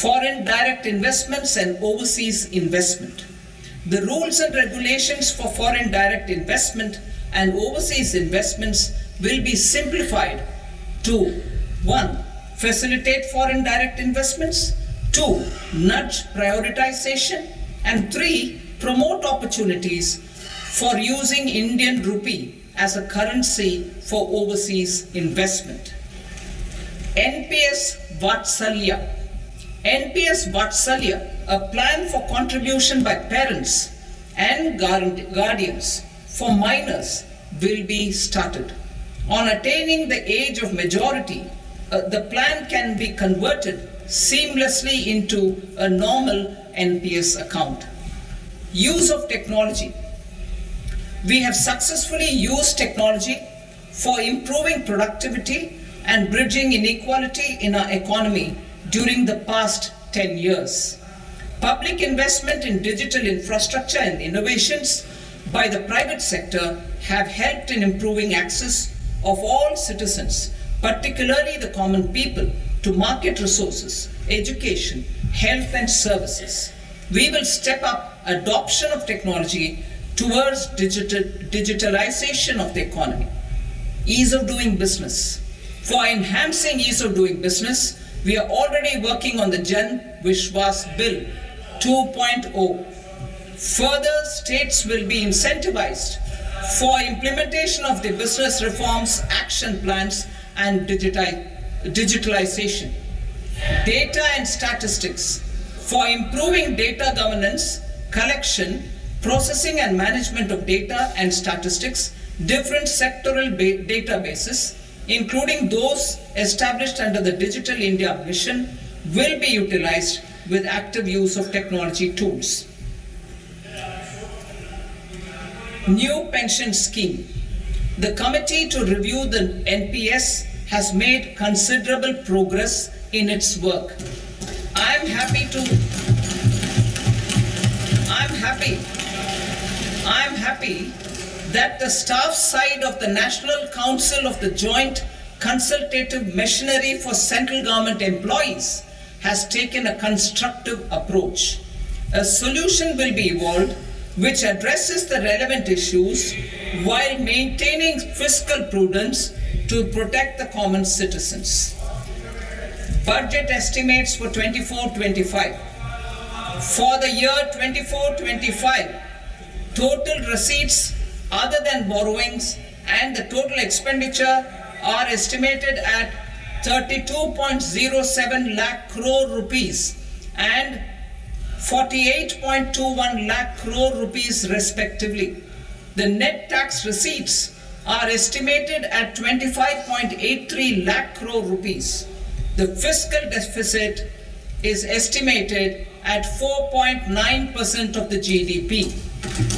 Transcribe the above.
foreign direct investments and overseas investment. The rules and regulations for foreign direct investment and overseas investments will be simplified to 1. Facilitate foreign direct investments, 2. Nudge prioritization, and 3. Promote opportunities for using Indian rupee as a currency for overseas investment. NPS Vatsalya. NPS Vatsalya, a plan for contribution by parents and guardians for minors, will be started. On attaining the age of majority, uh, the plan can be converted seamlessly into a normal NPS account. Use of technology. We have successfully used technology for improving productivity and bridging inequality in our economy during the past 10 years. Public investment in digital infrastructure and innovations by the private sector have helped in improving access of all citizens, particularly the common people, to market resources, education, health, and services. We will step up adoption of technology towards digital, digitalization of the economy. Ease of doing business. For enhancing ease of doing business, we are already working on the Jan Vishwas Bill 2.0. Further, states will be incentivized for implementation of the business reforms action plans and digiti- digitalization. Data and statistics for improving data governance, collection, processing and management of data and statistics, different sectoral ba- databases, including those established under the Digital India Mission, will be utilized with active use of technology tools. New pension scheme. The committee to review the NPS has made considerable progress in its work. I am happy to I'm happy I'm happy that the staff side of the National Council of the Joint Consultative Machinery for Central Government Employees has taken a constructive approach. A solution will be evolved which addresses the relevant issues while maintaining fiscal prudence to protect the common citizens. Budget estimates for 24 25. For the year 24 25, total receipts other than borrowings and the total expenditure are estimated at 32.07 lakh crore rupees and 48.21 lakh crore rupees respectively. The net tax receipts are estimated at 25.83 lakh crore rupees. The fiscal deficit is estimated at 4.9% of the GDP.